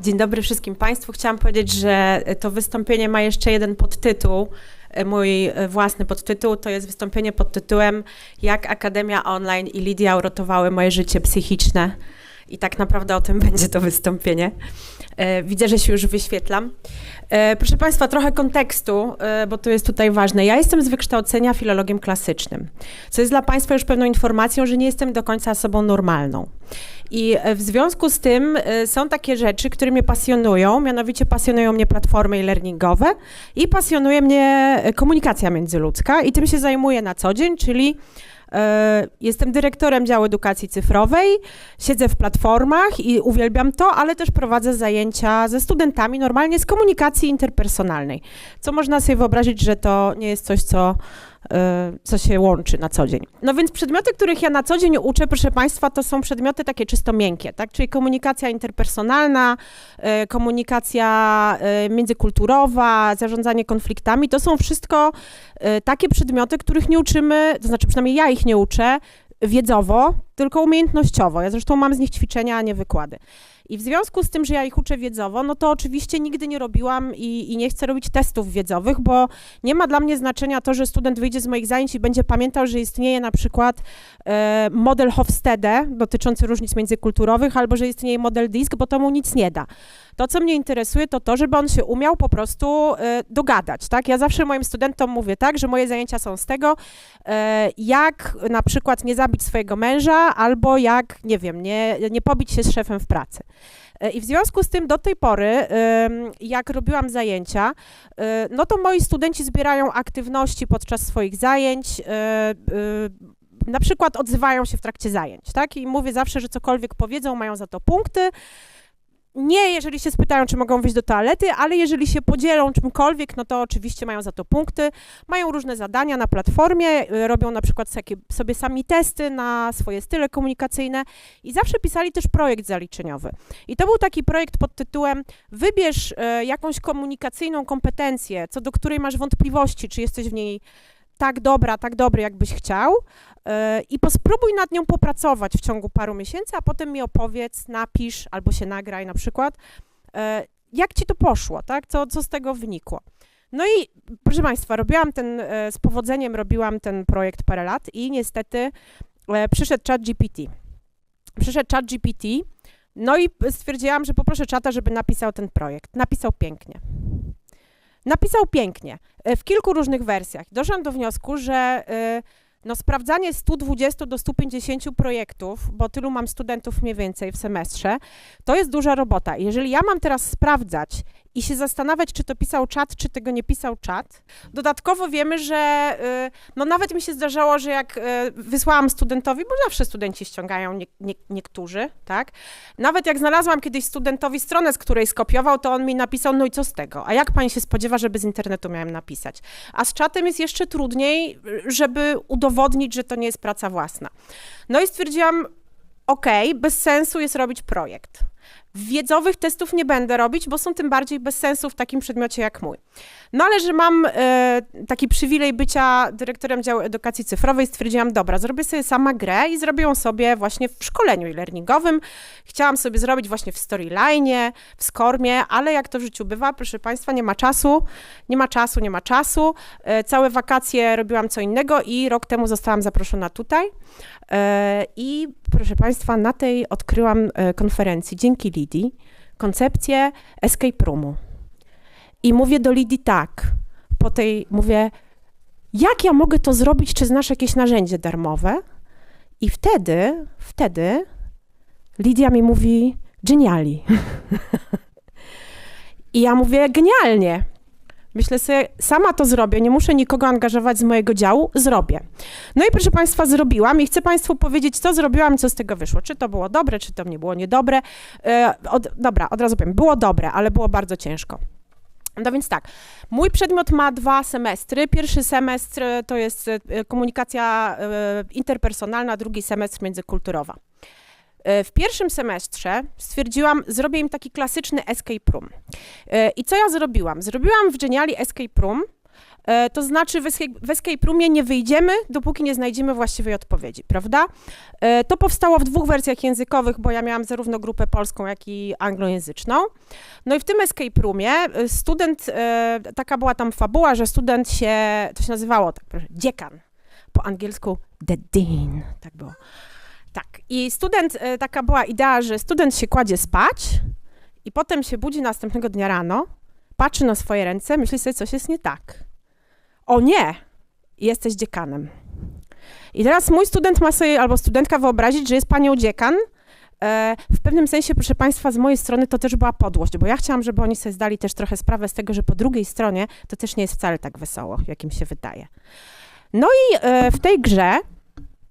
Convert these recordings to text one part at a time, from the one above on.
Dzień dobry wszystkim Państwu. Chciałam powiedzieć, że to wystąpienie ma jeszcze jeden podtytuł. Mój własny podtytuł to jest wystąpienie pod tytułem Jak Akademia Online i Lidia uratowały moje życie psychiczne. I tak naprawdę o tym będzie to wystąpienie. E, Widzę, że się już wyświetlam. E, Proszę Państwa, trochę kontekstu, e, bo to jest tutaj ważne. Ja jestem z wykształcenia filologiem klasycznym, co jest dla Państwa już pewną informacją, że nie jestem do końca osobą normalną. I e, w związku z tym e, są takie rzeczy, które mnie pasjonują, mianowicie pasjonują mnie platformy e-learningowe i pasjonuje mnie e, komunikacja międzyludzka i tym się zajmuję na co dzień, czyli Jestem dyrektorem działu edukacji cyfrowej, siedzę w platformach i uwielbiam to, ale też prowadzę zajęcia ze studentami normalnie z komunikacji interpersonalnej. Co można sobie wyobrazić, że to nie jest coś, co, co się łączy na co dzień. No więc przedmioty, których ja na co dzień uczę, proszę Państwa, to są przedmioty takie czysto miękkie, tak? Czyli komunikacja interpersonalna, e, komunikacja e, międzykulturowa, zarządzanie konfliktami. To są wszystko takie przedmioty, których nie uczymy, to znaczy przynajmniej ja ich nie uczę wiedzowo, tylko umiejętnościowo. Ja zresztą mam z nich ćwiczenia, a nie wykłady. I w związku z tym, że ja ich uczę wiedzowo, no to oczywiście nigdy nie robiłam i, i nie chcę robić testów wiedzowych, bo nie ma dla mnie znaczenia to, że student wyjdzie z moich zajęć i będzie pamiętał, że istnieje na przykład e, model Hofstede dotyczący różnic międzykulturowych, albo że istnieje model DISC, bo to mu nic nie da. To, co mnie interesuje, to to, żeby on się umiał po prostu e, dogadać, tak? Ja zawsze moim studentom mówię tak, że moje zajęcia są z tego, e, jak na przykład nie zabić swojego męża, albo jak, nie wiem, nie, nie pobić się z szefem w pracy. E, I w związku z tym do tej pory, jak robiłam zajęcia, e, no to moi studenci zbierają aktywności podczas swoich zajęć, e, na przykład odzywają się w trakcie zajęć, tak? I mówię zawsze, że cokolwiek powiedzą, mają za to punkty. Nie, jeżeli się spytają, czy mogą wyjść do toalety, ale jeżeli się podzielą czymkolwiek, no to oczywiście mają za to punkty. Mają różne zadania na platformie, y, robią na przykład sobie sami testy na swoje style komunikacyjne i zawsze pisali też projekt zaliczeniowy. I to był taki projekt pod tytułem wybierz e, jakąś komunikacyjną kompetencję, co do której masz wątpliwości, czy jesteś w niej tak dobra, tak dobry, jakbyś chciał i spróbuj nad nią popracować w ciągu paru miesięcy, a potem mi opowiedz, napisz albo się nagraj na przykład, e, jak ci to poszło, tak? Co, co z tego wynikło. No i proszę Państwa, robiłam ten, e, z powodzeniem robiłam ten projekt parę lat i niestety e, przyszedł chat GPT. Przyszedł chat GPT, no i stwierdziłam, że poproszę czata, żeby napisał ten projekt. Napisał pięknie. Napisał pięknie, e, w kilku różnych wersjach. Doszłam do wniosku, że e, no, sprawdzanie 120 do 150 projektów, bo tylu mam studentów mniej więcej w semestrze, to jest duża robota. Jeżeli ja mam teraz sprawdzać i się zastanawiać, czy to pisał czat, czy tego nie pisał czat, dodatkowo wiemy, że y, no nawet mi się zdarzało, że jak y, wysłałam studentowi, bo zawsze studenci ściągają nie, nie, niektórzy, tak? Nawet jak znalazłam kiedyś studentowi stronę, z której skopiował, to on mi napisał, no i co z tego? A jak pani się spodziewa, żeby z internetu miałem napisać? A z czatem jest jeszcze trudniej, żeby udowodnić, że to nie jest praca własna. No i stwierdziłam, okej, bez sensu jest robić projekt. Wiedzowych testów nie będę robić, bo są tym bardziej bez sensu w takim przedmiocie jak mój. No ale że mam e, taki przywilej bycia dyrektorem działu edukacji cyfrowej, stwierdziłam, dobra, zrobię sobie sama grę i zrobię ją sobie właśnie w szkoleniu e-learningowym. Chciałam sobie zrobić właśnie w Storyline, w Skormie, ale jak to w życiu bywa, proszę Państwa, nie ma czasu, nie ma czasu, nie ma czasu. E, całe wakacje robiłam co innego i rok temu zostałam zaproszona tutaj. E, I proszę Państwa, na tej odkryłam e, konferencji dzięki Lidii koncepcję escape roomu. I mówię do Lidii tak, po tej mówię, jak ja mogę to zrobić, czy znasz jakieś narzędzie darmowe? I wtedy, wtedy Lidia mi mówi, geniali. I ja mówię, genialnie. Myślę sobie, sama to zrobię, nie muszę nikogo angażować z mojego działu, zrobię. No i proszę Państwa, zrobiłam i chcę Państwu powiedzieć, co zrobiłam i co z tego wyszło. Czy to było dobre, czy to nie było niedobre. E, od, dobra, od razu powiem, było dobre, ale było bardzo ciężko. No więc tak, mój przedmiot ma dwa semestry. Pierwszy semestr e, to jest e, komunikacja interpersonalna, drugi semestr międzykulturowa. E, W pierwszym semestrze stwierdziłam, zrobię im taki klasyczny escape room. E, I co ja zrobiłam? Zrobiłam w Geniali escape room, E, to znaczy w escape, roomie nie wyjdziemy, dopóki nie znajdziemy właściwej odpowiedzi, prawda? To powstało w dwóch wersjach językowych, bo ja miałam zarówno grupę polską, jak i anglojęzyczną. No i w tym escape roomie student, taka była tam fabuła, że student się, to się nazywało tak, proszę, dziekan, po angielsku the dean, tak było. Tak, i student, e, taka była idea, że student się kładzie spać i potem się budzi następnego dnia rano, patrzy na swoje ręce, myśli sobie, coś jest nie tak. O nie, jesteś dziekanem. I teraz mój student ma sobie, albo studentka wyobrazić, że jest panią dziekan. E, w pewnym sensie, proszę Państwa, z mojej strony to też była podłość, bo ja chciałam, żeby oni sobie zdali też trochę sprawę z tego, że po drugiej stronie to też nie jest wcale tak wesoło, jak im się wydaje. No i e, w tej grze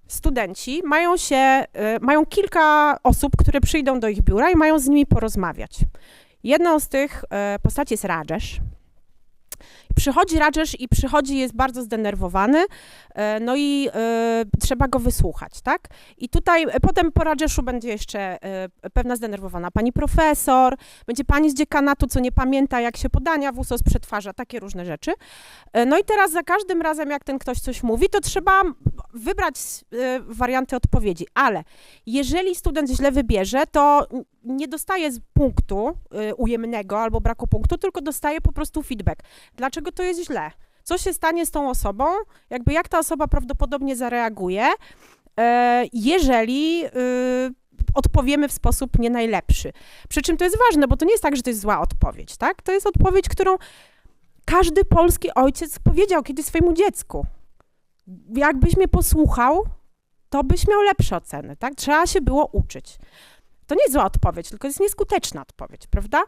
studenci mają się, e, mają kilka osób, które przyjdą do ich biura i mają z nimi porozmawiać. Jedną z tych e, postaci jest Rajesh. Przychodzi Rajesh i przychodzi, jest bardzo zdenerwowany, no i e, trzeba go wysłuchać, tak? I tutaj e, potem po Rajeshu będzie jeszcze e, pewna zdenerwowana pani profesor, będzie pani z dziekanatu, co nie pamięta, jak się podania w USOS przetwarza, takie różne rzeczy. E, no i teraz za każdym razem, jak ten ktoś coś mówi, to trzeba wybrać e, warianty odpowiedzi, ale jeżeli student źle wybierze, to nie dostaje z punktu ujemnego albo braku punktu, tylko dostaje po prostu feedback. Dlaczego to jest źle? Co się stanie z tą osobą? Jakby jak ta osoba prawdopodobnie zareaguje, e, jeżeli y, odpowiemy w sposób nie najlepszy. Przy czym to jest ważne, bo to nie jest tak, że to jest zła odpowiedź, tak? To jest odpowiedź, którą każdy polski ojciec powiedział kiedyś swojemu dziecku. Jakbyś mnie posłuchał, to byś miał lepsze oceny, tak? Trzeba się było uczyć. To nie zła odpowiedź, tylko jest nieskuteczna odpowiedź, prawda?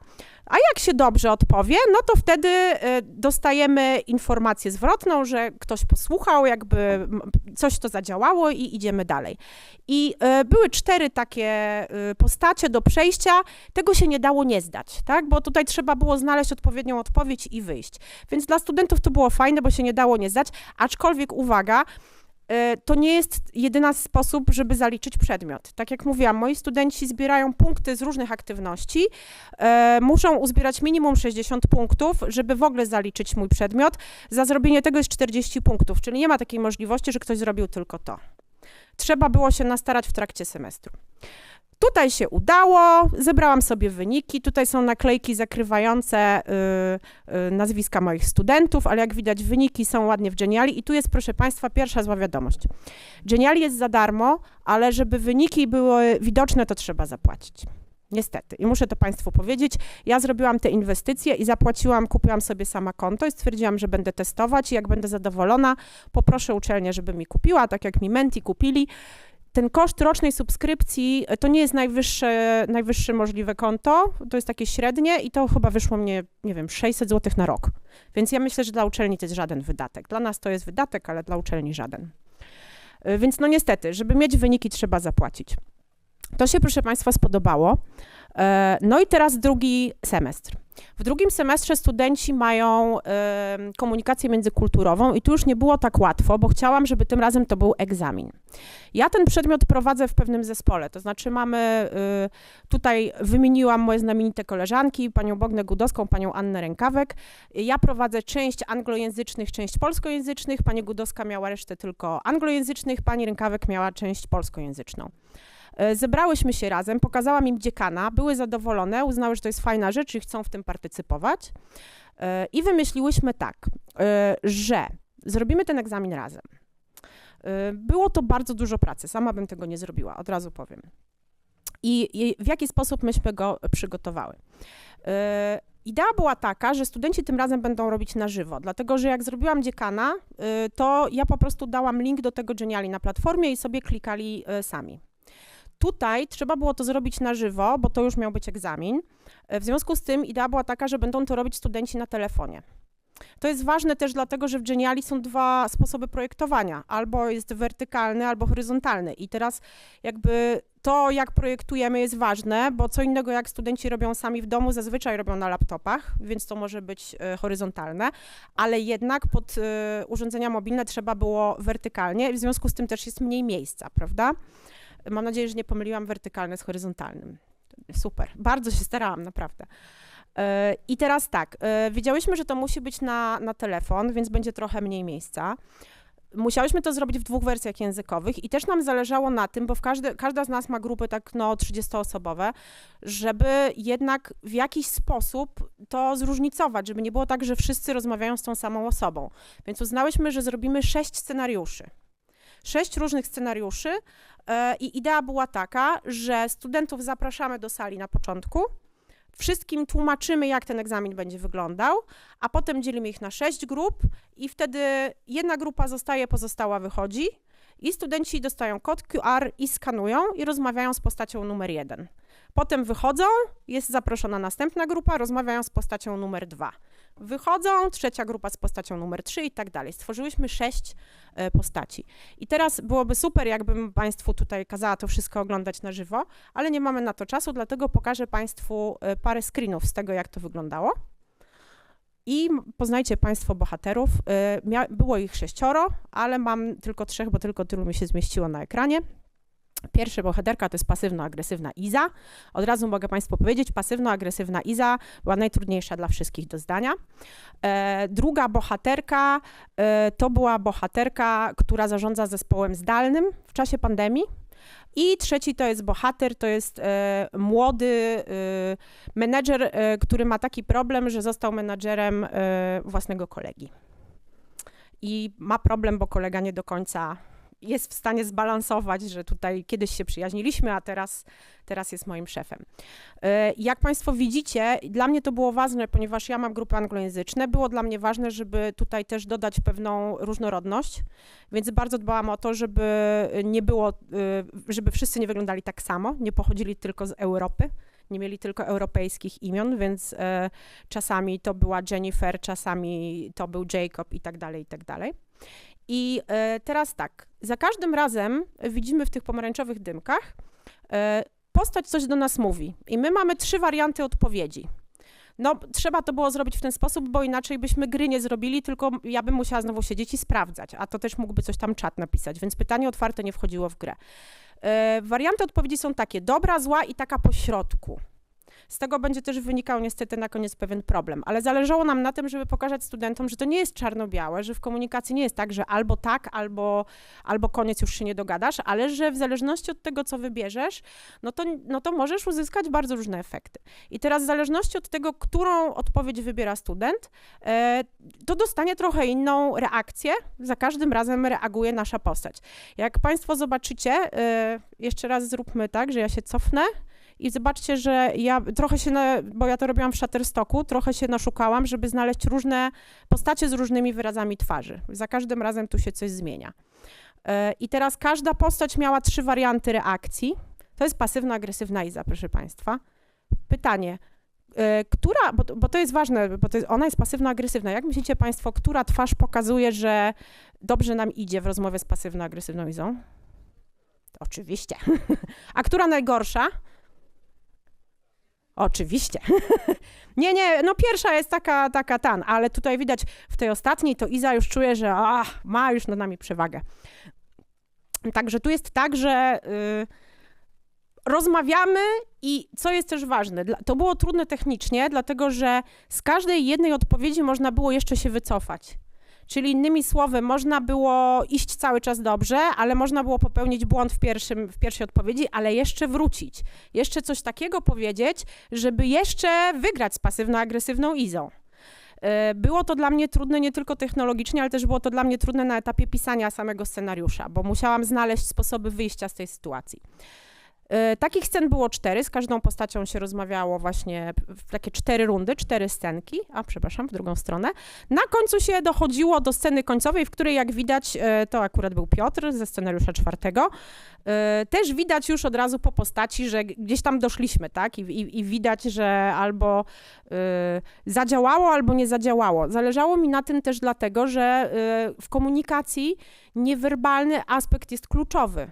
A jak się dobrze odpowie, no to wtedy y, dostajemy informację zwrotną, że ktoś posłuchał, jakby coś to zadziałało i idziemy dalej. I y, były cztery takie y, postacie do przejścia, tego się nie dało nie zdać, tak? Bo tutaj trzeba było znaleźć odpowiednią odpowiedź i wyjść. Więc dla studentów to było fajne, bo się nie dało nie zdać, aczkolwiek uwaga, to nie jest jedyna sposób, żeby zaliczyć przedmiot. Tak jak mówiłam, moi studenci zbierają punkty z różnych aktywności, e, muszą uzbierać minimum 60 punktów, żeby w ogóle zaliczyć mój przedmiot. Za zrobienie tego jest 40 punktów, czyli nie ma takiej możliwości, że ktoś zrobił tylko to. Trzeba było się nastarać w trakcie semestru. Tutaj się udało, zebrałam sobie wyniki. Tutaj są naklejki zakrywające y, y, nazwiska moich studentów, ale jak widać, wyniki są ładnie w Geniali. I tu jest, proszę Państwa, pierwsza zła wiadomość. Geniali jest za darmo, ale żeby wyniki były widoczne, to trzeba zapłacić. Niestety. I muszę to Państwu powiedzieć. Ja zrobiłam te inwestycje i zapłaciłam, kupiłam sobie sama konto i stwierdziłam, że będę testować i jak będę zadowolona, poproszę uczelnię, żeby mi kupiła, tak jak mi Menti kupili. Ten koszt rocznej subskrypcji e, to nie jest najwyższe, najwyższe możliwe konto, to jest takie średnie i to chyba wyszło mnie, nie wiem, 600 zł na rok. Więc ja myślę, że dla uczelni to jest żaden wydatek. Dla nas to jest wydatek, ale dla uczelni żaden. E, Więc no niestety, żeby mieć wyniki trzeba zapłacić. To się, proszę Państwa, spodobało. E, No i teraz drugi semestr. W drugim semestrze studenci mają komunikację międzykulturową i tu już nie było tak łatwo, bo chciałam, żeby tym razem to był egzamin. Ja ten przedmiot prowadzę w pewnym zespole, to znaczy mamy, y, tutaj wymieniłam moje znamienite koleżanki, panią Bognę Gudowską, panią Annę Rękawek. Ja prowadzę część anglojęzycznych, część polskojęzycznych, pani Gudowska miała resztę tylko anglojęzycznych, pani Rękawek miała część polskojęzyczną. E, Zebrałyśmy się razem, pokazałam im dziekana, były zadowolone, uznały, że to jest fajna rzecz i chcą w tym partycypować. E, I wymyśliłyśmy tak, e, że zrobimy ten egzamin razem. Było to bardzo dużo pracy, sama bym tego nie zrobiła, od razu powiem. I w jaki sposób myśmy go przygotowały? Idea była taka, że studenci tym razem będą robić na żywo, dlatego że jak zrobiłam dziekana, to ja po prostu dałam link do tego Geniali na platformie i sobie klikali sami. Tutaj trzeba było to zrobić na żywo, bo to już miał być egzamin. E, W związku z tym idea była taka, że będą to robić studenci na telefonie. To jest ważne też dlatego, że w Geniali są dwa sposoby projektowania. Albo jest wertykalny, albo horyzontalny. I teraz jakby to, jak projektujemy jest ważne, bo co innego jak studenci robią sami w domu, zazwyczaj robią na laptopach, więc to może być e, horyzontalne, ale jednak pod e, urządzenia mobilne trzeba było wertykalnie, w związku z tym też jest mniej miejsca, prawda? Mam nadzieję, że nie pomyliłam wertykalne z horyzontalnym. Super, bardzo się starałam, naprawdę. E, I teraz tak, e, wiedziałyśmy, że to musi być na, na telefon, więc będzie trochę mniej miejsca. Musiałyśmy to zrobić w dwóch wersjach językowych i też nam zależało na tym, bo w każdy, każda z nas ma grupy tak no 30-osobowe, żeby jednak w jakiś sposób to zróżnicować, żeby nie było tak, że wszyscy rozmawiają z tą samą osobą. Więc uznałyśmy, że zrobimy sześć scenariuszy. Sześć różnych scenariuszy e, i idea była taka, że studentów zapraszamy do sali na początku, wszystkim tłumaczymy, jak ten egzamin będzie wyglądał, a potem dzielimy ich na sześć grup i wtedy jedna grupa zostaje, pozostała wychodzi i studenci dostają kod QR i skanują i rozmawiają z postacią numer jeden. Potem wychodzą, jest zaproszona następna grupa, rozmawiają z postacią numer dwa. Wychodzą, trzecia grupa z postacią numer trzy i tak dalej. Stworzyłyśmy sześć e, postaci. I teraz byłoby super, jakbym Państwu tutaj kazała to wszystko oglądać na żywo, ale nie mamy na to czasu, dlatego pokażę Państwu e, parę screenów z tego, jak to wyglądało. I poznajcie Państwo bohaterów. E, było ich sześcioro, ale mam tylko trzech, bo tylko tylu mi się zmieściło na ekranie. Pierwsza bohaterka to jest pasywno-agresywna Iza. Od razu mogę Państwu powiedzieć, pasywno-agresywna Iza była najtrudniejsza dla wszystkich do zdania. E, druga bohaterka e, to była bohaterka, która zarządza zespołem zdalnym w czasie pandemii. I trzeci to jest bohater, to jest e, młody e, menedżer, e, który ma taki problem, że został menadżerem e, własnego kolegi. I ma problem, bo kolega nie do końca jest w stanie zbalansować, że tutaj kiedyś się przyjaźniliśmy, a teraz, teraz jest moim szefem. E, Jak Państwo widzicie, dla mnie to było ważne, ponieważ ja mam grupy anglojęzyczne, było dla mnie ważne, żeby tutaj też dodać pewną różnorodność, więc bardzo dbałam o to, żeby nie było, y, żeby wszyscy nie wyglądali tak samo, nie pochodzili tylko z Europy, nie mieli tylko europejskich imion, więc e, czasami to była Jennifer, czasami to był Jacob i tak dalej, i tak dalej. I e, teraz tak, za każdym razem widzimy w tych pomarańczowych dymkach, e, postać coś do nas mówi i my mamy trzy warianty odpowiedzi. No, trzeba to było zrobić w ten sposób, bo inaczej byśmy gry nie zrobili, tylko ja bym musiała znowu siedzieć i sprawdzać, a to też mógłby coś tam czat napisać, więc pytanie otwarte nie wchodziło w grę. E, warianty odpowiedzi są takie, dobra, zła i taka po środku. Z tego będzie też wynikał niestety na koniec pewien problem, ale zależało nam na tym, żeby pokazać studentom, że to nie jest czarno-białe, że w komunikacji nie jest tak, że albo tak, albo, albo koniec już się nie dogadasz, ale że w zależności od tego, co wybierzesz, no to, no to możesz uzyskać bardzo różne efekty. I teraz w zależności od tego, którą odpowiedź wybiera student, e, to dostanie trochę inną reakcję. Za każdym razem reaguje nasza postać. Jak Państwo zobaczycie, e, jeszcze raz zróbmy tak, że ja się cofnę. I zobaczcie, że ja trochę się, na, bo ja to robiłam w Shutterstocku, trochę się naszukałam, żeby znaleźć różne postacie z różnymi wyrazami twarzy. Za każdym razem tu się coś zmienia. E, I teraz każda postać miała trzy warianty reakcji. To jest pasywno-agresywna Iza, proszę Państwa. Pytanie, e, która, bo, bo to jest ważne, bo jest, ona jest pasywno-agresywna. Jak myślicie Państwo, która twarz pokazuje, że dobrze nam idzie w rozmowie z pasywno-agresywną Izą? Oczywiście. A która najgorsza? Oczywiście. nie, nie, no pierwsza jest taka, taka tan, ale tutaj widać w tej ostatniej to Iza już czuje, że ach, ma już nad nami przewagę. Także tu jest tak, że y, rozmawiamy i co jest też ważne, to było trudne technicznie, dlatego że z każdej jednej odpowiedzi można było jeszcze się wycofać. Czyli innymi słowy, można było iść cały czas dobrze, ale można było popełnić błąd w, pierwszym, w pierwszej odpowiedzi, ale jeszcze wrócić. Jeszcze coś takiego powiedzieć, żeby jeszcze wygrać z pasywno-agresywną Izą. E, Było to dla mnie trudne nie tylko technologicznie, ale też było to dla mnie trudne na etapie pisania samego scenariusza, bo musiałam znaleźć sposoby wyjścia z tej sytuacji. E, Takich scen było cztery, z każdą postacią się rozmawiało właśnie w takie cztery rundy, cztery scenki, a przepraszam, w drugą stronę. Na końcu się dochodziło do sceny końcowej, w której jak widać, e, to akurat był Piotr ze scenariusza czwartego, e, też widać już od razu po postaci, że gdzieś tam doszliśmy, tak? I, i, i widać, że albo zadziałało, albo nie zadziałało. Zależało mi na tym też dlatego, że w komunikacji niewerbalny aspekt jest kluczowy.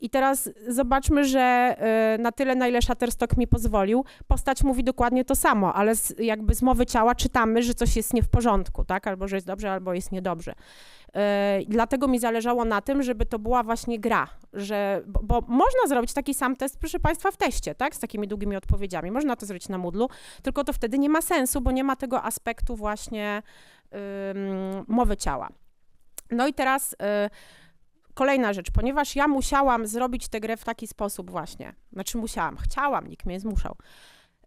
I teraz zobaczmy, że y, na tyle, na ile Shutterstock mi pozwolił, postać mówi dokładnie to samo, ale z, jakby z mowy ciała czytamy, że coś jest nie w porządku, tak? Albo że jest dobrze, albo jest niedobrze. Y, dlatego mi zależało na tym, żeby to była właśnie gra, że, bo, bo można zrobić taki sam test, proszę Państwa, w teście, tak? Z takimi długimi odpowiedziami. Można to zrobić na Moodlu, tylko to wtedy nie ma sensu, bo nie ma tego aspektu właśnie mowy ciała. No i teraz... Y, Kolejna rzecz, ponieważ ja musiałam zrobić tę grę w taki sposób właśnie, znaczy musiałam, chciałam, nikt mnie nie zmuszał,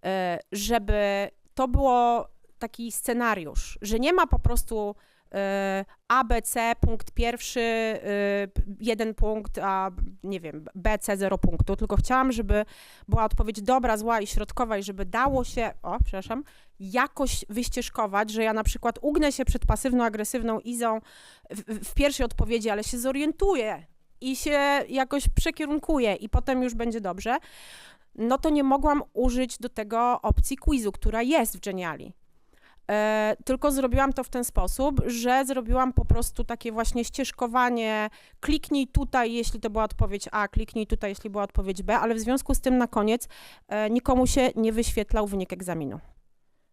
e, żeby to było taki scenariusz, że nie ma po prostu e, A, B, C, punkt pierwszy, e, jeden punkt, a nie wiem, B, C, zero punktu, tylko chciałam, żeby była odpowiedź dobra, zła i środkowa i żeby dało się, o, przepraszam, jakoś wyścieżkować, że ja na przykład ugnę się przed pasywno-agresywną Izą w, w pierwszej odpowiedzi, ale się zorientuję i się jakoś przekierunkuję i potem już będzie dobrze, no to nie mogłam użyć do tego opcji quizu, która jest w Geniali. E, tylko zrobiłam to w ten sposób, że zrobiłam po prostu takie właśnie ścieżkowanie, kliknij tutaj, jeśli to była odpowiedź A, kliknij tutaj, jeśli była odpowiedź B, ale w związku z tym na koniec e, nikomu się nie wyświetlał wynik egzaminu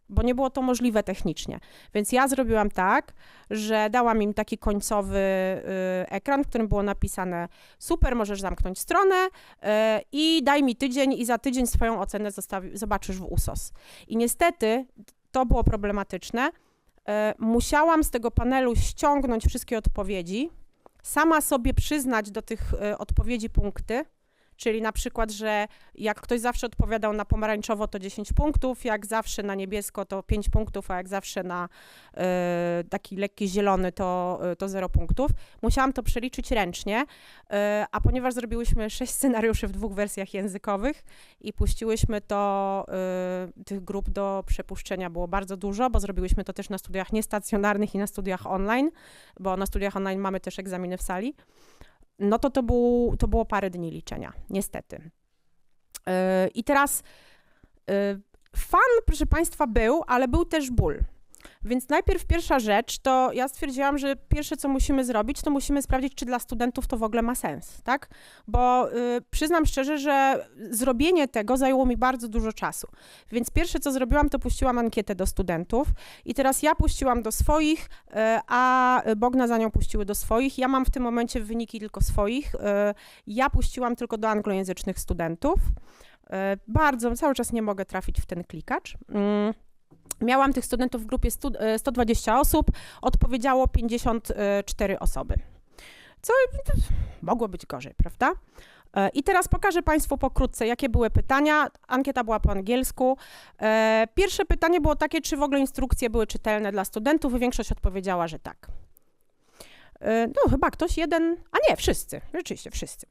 bo nie było to możliwe technicznie. Więc ja zrobiłam tak, że dałam im taki końcowy y, ekran, w którym było napisane: Super, możesz zamknąć stronę y, i daj mi tydzień, i za tydzień swoją ocenę zostawi, zobaczysz w USOS. I niestety to było problematyczne. Y, musiałam z tego panelu ściągnąć wszystkie odpowiedzi, sama sobie przyznać do tych y, odpowiedzi punkty Czyli na przykład, że jak ktoś zawsze odpowiadał na pomarańczowo, to 10 punktów, jak zawsze na niebiesko, to 5 punktów, a jak zawsze na y, taki lekki zielony, to, y, to 0 punktów. Musiałam to przeliczyć ręcznie, y, a ponieważ zrobiłyśmy 6 scenariuszy w dwóch wersjach językowych i puściłyśmy to, tych grup do przepuszczenia było bardzo dużo, bo zrobiłyśmy to też na studiach niestacjonarnych i na studiach online, bo na studiach online mamy też egzaminy w sali no to to, był, to było parę dni liczenia, niestety. Yy, I teraz yy, fan, proszę Państwa, był, ale był też ból. Więc najpierw pierwsza rzecz, to ja stwierdziłam, że pierwsze, co musimy zrobić, to musimy sprawdzić, czy dla studentów to w ogóle ma sens, tak? Bo y, przyznam szczerze, że zrobienie tego zajęło mi bardzo dużo czasu. Więc pierwsze, co zrobiłam, to puściłam ankietę do studentów i teraz ja puściłam do swoich, y, a Bogna za nią puściły do swoich. Ja mam w tym momencie wyniki tylko swoich. Y, ja puściłam tylko do anglojęzycznych studentów. Y, bardzo, cały czas nie mogę trafić w ten klikacz. Miałam tych studentów w grupie 100, 120 e, osób, odpowiedziało 54 osoby. Co mogło być gorzej, prawda? E, I teraz pokażę Państwu pokrótce, jakie były pytania. Ankieta była po angielsku. E, pierwsze pytanie było takie, czy w ogóle instrukcje były czytelne dla studentów. Większość odpowiedziała, że tak. E, no, chyba ktoś jeden, a nie, wszyscy, rzeczywiście wszyscy.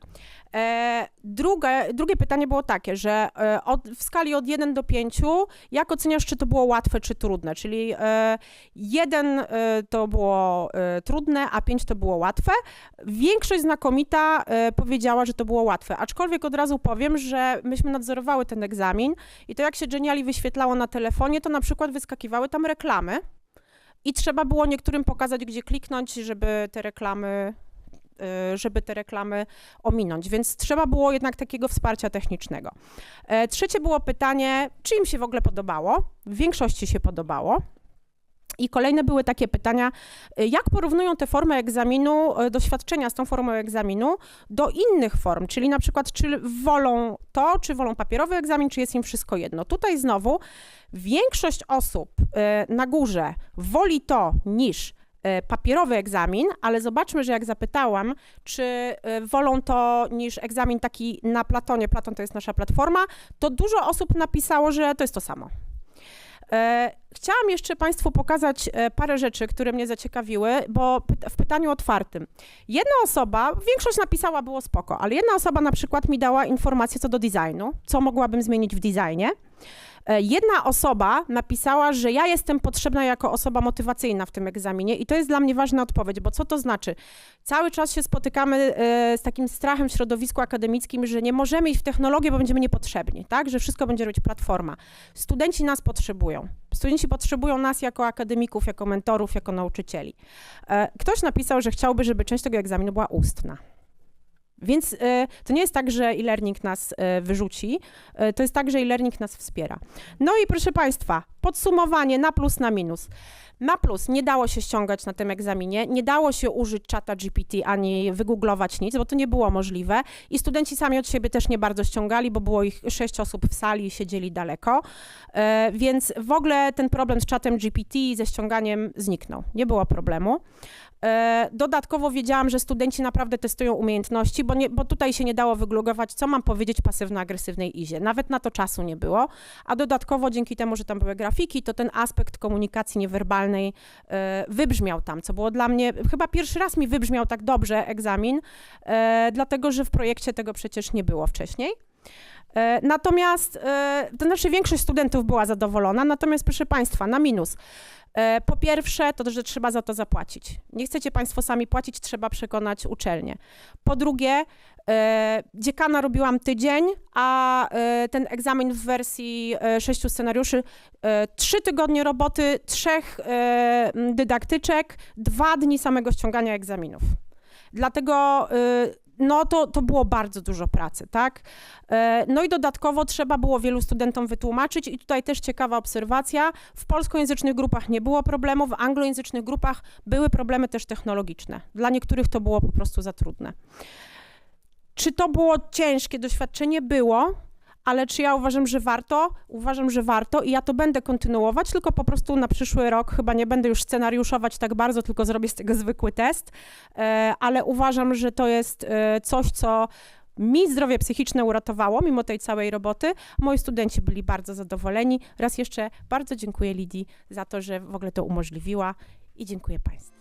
E, drugie, drugie pytanie było takie, że e, od, w skali od 1 do 5, jak oceniasz, czy to było łatwe, czy trudne? Czyli e, 1 e, to było trudne, a 5 to było łatwe. Większość znakomita powiedziała, że to było łatwe, aczkolwiek od razu powiem, że myśmy nadzorowały ten egzamin i to jak się Geniali wyświetlało na telefonie, to na przykład wyskakiwały tam reklamy, i trzeba było niektórym pokazać, gdzie kliknąć, żeby te reklamy y, żeby te reklamy ominąć, więc trzeba było jednak takiego wsparcia technicznego. E, trzecie było pytanie, czy im się w ogóle podobało? W większości się podobało. I kolejne były takie pytania, y, jak porównują te formy egzaminu, y, doświadczenia z tą formą egzaminu do innych form, czyli na przykład, czy wolą to, czy wolą papierowy egzamin, czy jest im wszystko jedno. Tutaj znowu większość osób y, na górze woli to niż papierowy egzamin, ale zobaczmy, że jak zapytałam, czy wolą to niż egzamin taki na Platonie, Platon to jest nasza platforma, to dużo osób napisało, że to jest to samo. E, chciałam jeszcze Państwu pokazać e, parę rzeczy, które mnie zaciekawiły, bo w pytaniu otwartym. Jedna osoba, większość napisała było spoko, ale jedna osoba na przykład mi dała informację co do designu, co mogłabym zmienić w designie. E, jedna osoba napisała, że ja jestem potrzebna jako osoba motywacyjna w tym egzaminie i to jest dla mnie ważna odpowiedź, bo co to znaczy? Cały czas się spotykamy e, z takim strachem w środowisku akademickim, że nie możemy iść w technologię, bo będziemy niepotrzebni, tak? Że wszystko będzie robić platforma. Studenci nas potrzebują. Studenci potrzebują nas jako akademików, jako mentorów, jako nauczycieli. E, ktoś napisał, że chciałby, żeby część tego egzaminu była ustna. Więc e, to nie jest tak, że e-learning nas e, wyrzuci, e, to jest tak, że e-learning nas wspiera. No i proszę Państwa, podsumowanie na plus, na minus. Na plus nie dało się ściągać na tym egzaminie, nie dało się użyć czata GPT ani wygooglować nic, bo to nie było możliwe i studenci sami od siebie też nie bardzo ściągali, bo było ich sześć osób w sali i siedzieli daleko, więc w ogóle ten problem z czatem GPT ze ściąganiem zniknął, nie było problemu. E, Dodatkowo wiedziałam, że studenci naprawdę testują umiejętności, bo, nie, bo tutaj się nie dało wyglogować, co mam powiedzieć pasywno-agresywnej izie. Nawet na to czasu nie było, a dodatkowo dzięki temu, że tam były grafiki, to ten aspekt komunikacji niewerbalnej e, wybrzmiał tam, co było dla mnie, chyba pierwszy raz mi wybrzmiał tak dobrze egzamin, e, dlatego że w projekcie tego przecież nie było wcześniej. Natomiast, to znaczy większość studentów była zadowolona, natomiast proszę Państwa, na minus. E, Po pierwsze, to, że trzeba za to zapłacić. Nie chcecie Państwo sami płacić, trzeba przekonać uczelnię. Po drugie, e, dziekana robiłam tydzień, a e, ten egzamin w wersji sześciu scenariuszy, trzy tygodnie roboty, trzech dydaktyczek, dwa dni samego ściągania egzaminów. Dlatego no to, to było bardzo dużo pracy, tak? E, No i dodatkowo trzeba było wielu studentom wytłumaczyć i tutaj też ciekawa obserwacja, w polskojęzycznych grupach nie było problemu, w anglojęzycznych grupach były problemy też technologiczne. Dla niektórych to było po prostu za trudne. Czy to było ciężkie doświadczenie? Było, ale czy ja uważam, że warto? Uważam, że warto i ja to będę kontynuować, tylko po prostu na przyszły rok chyba nie będę już scenariuszować tak bardzo, tylko zrobię z tego zwykły test, E, ale uważam, że to jest e, coś, co mi zdrowie psychiczne uratowało, mimo tej całej roboty. Moi studenci byli bardzo zadowoleni. Raz jeszcze bardzo dziękuję Lidii za to, że w ogóle to umożliwiła i dziękuję Państwu.